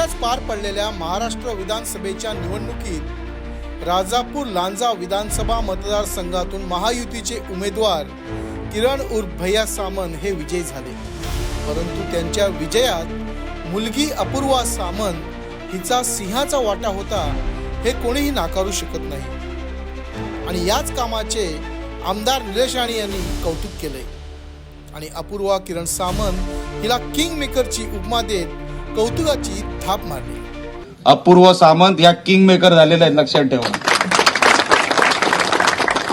नुकत्याच पार पडलेल्या महाराष्ट्र विधानसभेच्या निवडणुकीत राजापूर लांजा विधानसभा मतदारसंघातून महायुतीचे उमेदवार किरण उर्फ भैया सामंत हे विजयी झाले. परंतु त्यांच्या विजयात मुलगी अपूर्वा सामंत हिचा सिंहाचा वाटा होता हे कोणीही नाकारू शकत नाही. आणि याच कामाचे आमदार निलेश राणे यांनी कौतुक केले आणि अपूर्वा किरण सामंत हिला किंग मेकरची उपमा देत कौतुकाची थाप मारली. अपूर्व सामंत या किंग मेकर झालेल्या आहेत लक्षात ठेवा.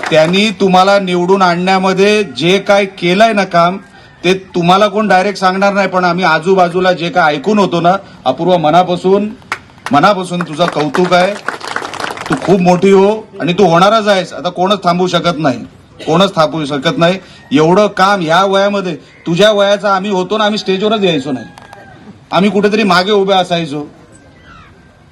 त्यांनी तुम्हाला निवडून आणण्यामध्ये जे काय केलंय ना काम ते तुम्हाला कोण डायरेक्ट सांगणार नाही पण आम्ही आजूबाजूला जे काय ऐकून होतो ना अपूर्व मनापासून मनापासून तुझं कौतुक आहे. तू खूप मोठी हो आणि तू होणारच आहेस. आता कोणच थांबवू शकत नाही. कोणच थांबवू शकत नाही. एवढं काम ह्या वयामध्ये तुझ्या वयाचा आम्ही होतो ना आम्ही स्टेजवरच यायचो नाही. आम्ही कुठेतरी मागे उभे असायचो.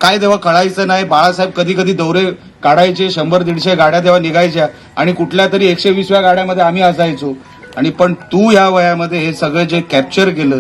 काय तेव्हा कळायचं नाही बाळासाहेब कधी कधी दौरे काढायचे शंभर दीडशे गाड्या तेव्हा निघायच्या आणि कुठल्या तरी एकशे वीसव्या गाड्यामध्ये आम्ही असायचो. आणि पण तू ह्या वयामध्ये हे सगळं जे कॅप्चर केलं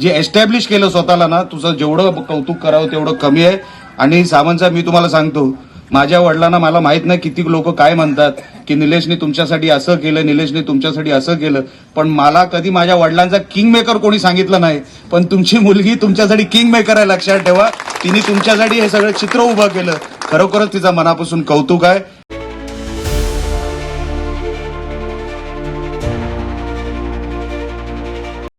जे एस्टॅब्लिश केलं स्वतःला ना तुझं जेवढं कौतुक करावं तेवढं कमी आहे. आणि सावंत साहेब मी तुम्हाला सांगतो माझ्या वडिलांना मला माहीत नाही किती लोक काय म्हणतात. की निलेशने तुमच्यासाठी असं केलं निलेशने तुमच्यासाठी असं केलं पण मला कधी माझ्या वडिलांचा किंग मेकर कोणी सांगितलं नाही. पण तुमची मुलगी तुमच्यासाठी किंग मेकर आहे लक्षात ठेवा. तिने तुमच्यासाठी हे सगळं चित्र उभं केलं. खरोखरच तिचा मनापासून कौतुक आहे.